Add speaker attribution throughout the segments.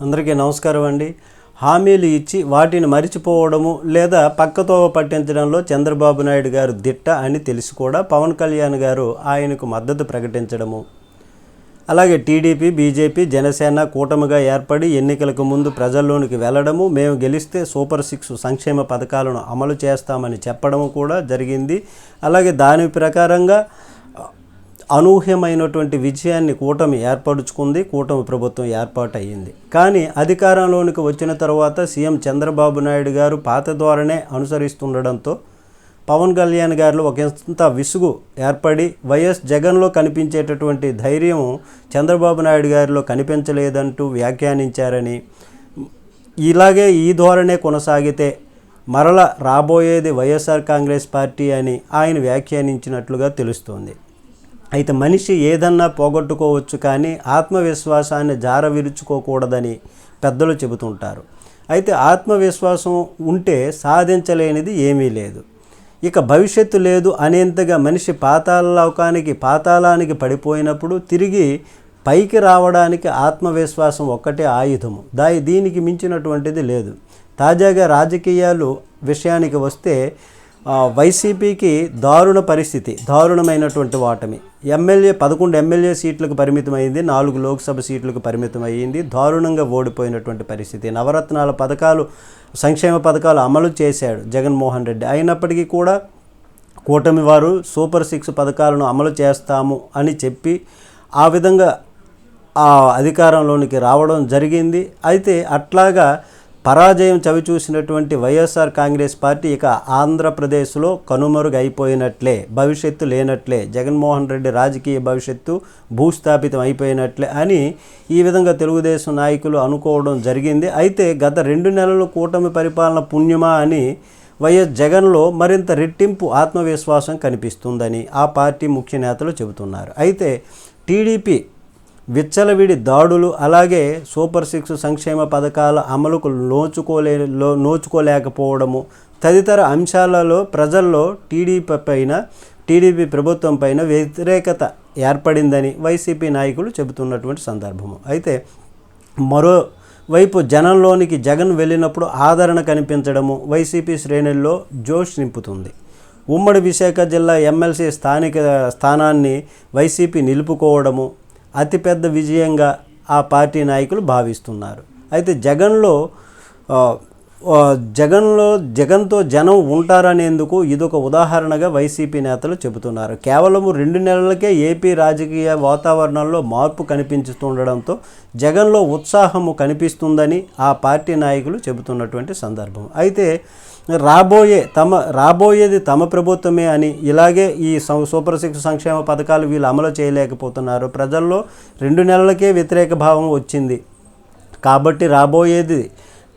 Speaker 1: అందరికీ నమస్కారం అండి. హామీలు ఇచ్చి వాటిని మరిచిపోవడము లేదా పక్కతోవ పట్టించడంలో చంద్రబాబు నాయుడు గారు దిట్ట అని తెలిసి కూడా పవన్ కళ్యాణ్ గారు ఆయనకు మద్దతు ప్రకటించడము. అలాగే టీడీపీ బీజేపీ జనసేన కూటమిగా ఏర్పడి ఎన్నికలకు ముందు ప్రజల్లోనికి వెళ్ళడము మేము గెలిస్తే సూపర్ సిక్స్ సంక్షేమ పథకాలను అమలు చేస్తామని చెప్పడము కూడా జరిగింది. అలాగే దాని ప్రకారంగా అనూహ్యమైనటువంటి విజయాన్ని కూటమి ఏర్పరుచుకుంది కూటమి ప్రభుత్వం ఏర్పాటు అయ్యింది కానీ అధికారంలోనికి వచ్చిన తర్వాత సీఎం చంద్రబాబు నాయుడు గారు పాత ధోరణే అనుసరిస్తుండడంతో పవన్ కళ్యాణ్ గారిలో ఒకంత విసుగు ఏర్పడి వైఎస్ జగన్లో కనిపించేటటువంటి ధైర్యం చంద్రబాబు నాయుడు గారిలో కనిపించలేదంటూ వ్యాఖ్యానించారని ఇలాగే ఈ ధోరణే కొనసాగితే మరల రాబోయేది వైఎస్ఆర్ కాంగ్రెస్ పార్టీ అని ఆయన వ్యాఖ్యానించినట్లుగా తెలుస్తోంది. అయితే మనిషి ఏదన్నా పోగొట్టుకోవచ్చు కానీ ఆత్మవిశ్వాసాన్ని జార విరుచుకోకూడదని పెద్దలు చెబుతుంటారు. అయితే ఆత్మవిశ్వాసం ఉంటే సాధించలేనిది ఏమీ లేదు. ఇక భవిష్యత్తు లేదు అనేంతగా మనిషి పాతాళలోకానికి పాతాళానికి పడిపోయినప్పుడు తిరిగి పైకి రావడానికి ఆత్మవిశ్వాసం ఒక్కటే ఆయుధము. దా దీనికి మించినటువంటిది లేదు. తాజాగా రాజకీయాలు విషయానికి వస్తే వైసీపీకి దారుణ పరిస్థితి దారుణమైనటువంటి వాటమి ఎమ్మెల్యే పదకొండు ఎమ్మెల్యే సీట్లకు పరిమితమైంది నాలుగు లోక్సభ సీట్లకు పరిమితమైంది దారుణంగా ఓడిపోయినటువంటి పరిస్థితి. నవరత్నాల పథకాలు సంక్షేమ పథకాలు అమలు చేశాడు జగన్మోహన్ రెడ్డి. అయినప్పటికీ కూడా కూటమి వారు సూపర్ సిక్స్ పథకాలను అమలు చేస్తాము అని చెప్పి ఆ విధంగా ఆ అధికారంలోనికి రావడం జరిగింది. అయితే అట్లాగా పరాజయం చవిచూసినటువంటి వైఎస్ఆర్ కాంగ్రెస్ పార్టీ ఇక ఆంధ్రప్రదేశ్లో కనుమరుగైపోయినట్లే భవిష్యత్తు లేనట్లే జగన్మోహన్ రెడ్డి రాజకీయ భవిష్యత్తు భూస్థాపితం అయిపోయినట్లే అని ఈ విధంగా తెలుగుదేశం నాయకులు అనుకోవడం జరిగింది. అయితే గత రెండు నెలలు కూటమి పరిపాలన పుణ్యమా అని వైఎస్ జగన్లో మరింత రెట్టింపు ఆత్మవిశ్వాసం కనిపిస్తుందని ఆ పార్టీ ముఖ్య నేతలు చెబుతున్నారు. అయితే టీడీపీ విచ్చలవిడి దాడులు అలాగే సూపర్ సిక్స్ సంక్షేమ పథకాల అమలుకు నోచుకోలే లో నోచుకోలేకపోవడము తదితర అంశాలలో ప్రజల్లో టీడీపీ పైన టీడీపీ ప్రభుత్వం పైన వ్యతిరేకత ఏర్పడిందని వైసీపీ నాయకులు చెబుతున్నటువంటి సందర్భము. అయితే మరో వైపు జనంలోనికి జగన్ వెళ్ళినప్పుడు ఆదరణ కనిపించడము వైసీపీ శ్రేణుల్లో జోష్ నింపుతుంది. ఉమ్మడి విశాఖ జిల్లా ఎమ్మెల్సీ స్థానిక స్థానాన్ని వైసీపీ నిలుపుకోవడము అతిపెద్ద విజయంగా ఆ పార్టీ నాయకులు భావిస్తున్నారు. అయితే జగన్లో జగన్లో జగన్తో జనం ఉంటారనేందుకు ఇదొక ఉదాహరణగా వైసీపీ నేతలు చెబుతున్నారు. కేవలం రెండు నెలలకే ఏపీ రాజకీయ వాతావరణంలో మార్పు కనిపించుతుండడంతో జగన్లో ఉత్సాహము కనిపిస్తుందని ఆ పార్టీ నాయకులు చెబుతున్నటువంటి సందర్భం. అయితే రాబోయే తమ రాబోయేది తమ ప్రభుత్వమే అని ఇలాగే ఈ సూపర్ సిక్స్ సంక్షేమ పథకాలు వీళ్ళు అమలు చేయలేకపోతున్నారు. ప్రజల్లో రెండు నెలలకే వ్యతిరేక భావం వచ్చింది. కాబట్టి రాబోయేది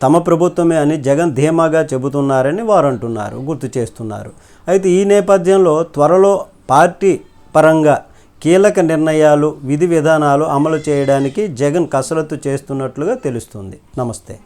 Speaker 1: తమ ప్రభుత్వమే అని జగన్ ధీమాగా చెబుతున్నారని వారు అంటున్నారు గుర్తు చేస్తున్నారు. అయితే ఈ నేపథ్యంలో త్వరలో పార్టీ పరంగా కీలక నిర్ణయాలు విధి విధానాలు అమలు చేయడానికి జగన్ కసరత్తు చేస్తున్నట్లుగా తెలుస్తుంది. నమస్తే.